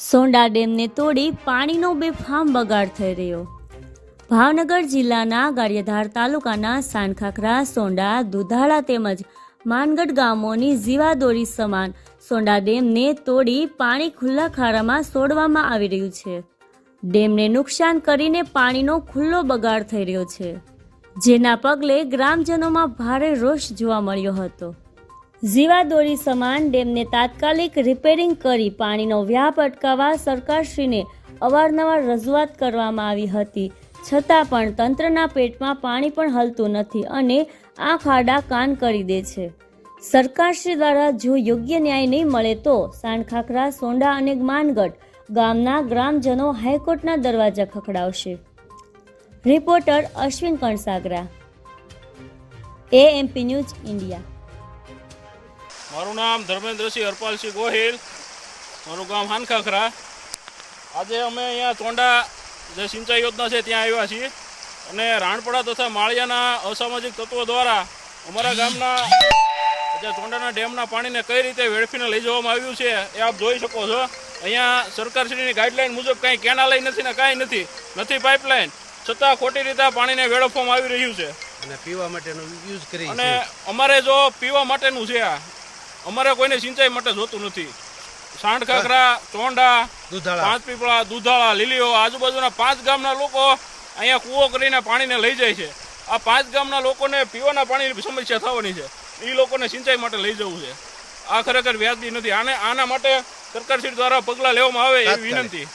સોંડા ડેમને તોડી પાણીનો બેફામ બગાડ થઈ રહ્યો. ભાવનગર જિલ્લાના ગારિયાધાર તાલુકાના સાનખાખરા, સોંડા, દુધાળા તેમજ માનગઢ ગામોની જીવાદોરી સમાન સોંડા ડેમને તોડી પાણી ખુલ્લા ખાડામાં છોડવામાં આવી રહ્યું છે. ડેમને નુકસાન કરીને પાણીનો ખુલ્લો બગાડ થઈ રહ્યો છે. જેના પગલે ગ્રામજનોમાં ભારે રોષ જોવા મળ્યો હતો. જીવાદોરી સમાન ડેમને તાત્કાલિક રિપેરિંગ કરી પાણીનો વ્યાપ અટકાવવા સરકારશ્રીને અવારનવાર રજૂઆત કરવામાં આવી હતી. છતાં પણ તંત્રના પેટમાં પાણી પણ હલતું નથી અને આ ખાડા કાન કરી દે છે. સરકારશ્રી દ્વારા જો યોગ્ય ન્યાય નહીં મળે તો સાણખાખરા, સોંડા અને માનગઢ ગામના ગ્રામજનો હાઈકોર્ટના દરવાજા ખખડાવશે. Reporter Ashwin Kansagara. AMP news India મારું નામ ધર્મેન્દ્રસિંહ હરપાલસિંહ ગોહિલ. મારું ગામ હાનખાખરા. આજે અમે અહીંયા ચોંડા જે સિંચાઈ યોજના છે ત્યાં આવ્યા છીએ. અને રાણપડા તથા માળિયાના અસામાજિક તત્વો દ્વારા અમારા ગામના જે ચોંડાના ડેમના પાણીને કઈ રીતે વેડફીને લઈ જવામાં આવ્યું છે એ આપ જોઈ શકો છો. અહીંયા સરકારશ્રીની ગાઈડલાઈન મુજબ કાંઈ કેનાલાઈ નથી ને કાંઈ નથી. નથી પાઇપલાઇન. છતાં ખોટી રીતે પાણીને વેડફવામાં આવી રહ્યું છે. અને પીવા માટેનું યુઝ કરી અને અમારે જો પીવા માટેનું છે આ અમારે કોઈને સિંચાઈ માટે જોતું નથી. સાંઢખાખરા ચોંડા દુધાળા. પાંચ પીપળા દુધાળા લીલીઓ આજુબાજુના પાંચ ગામના લોકો અહીંયા કૂવો કરીને પાણીને લઈ જાય છે. આ પાંચ ગામના લોકોને પીવાના પાણીની સમસ્યા થવાની છે. એ લોકોને સિંચાઈ માટે લઈ જવું છે. આ ખરેખર વ્યાજબી નથી. આને આના માટે સરકારશ્રી દ્વારા પગલાં લેવામાં આવે એવી વિનંતી.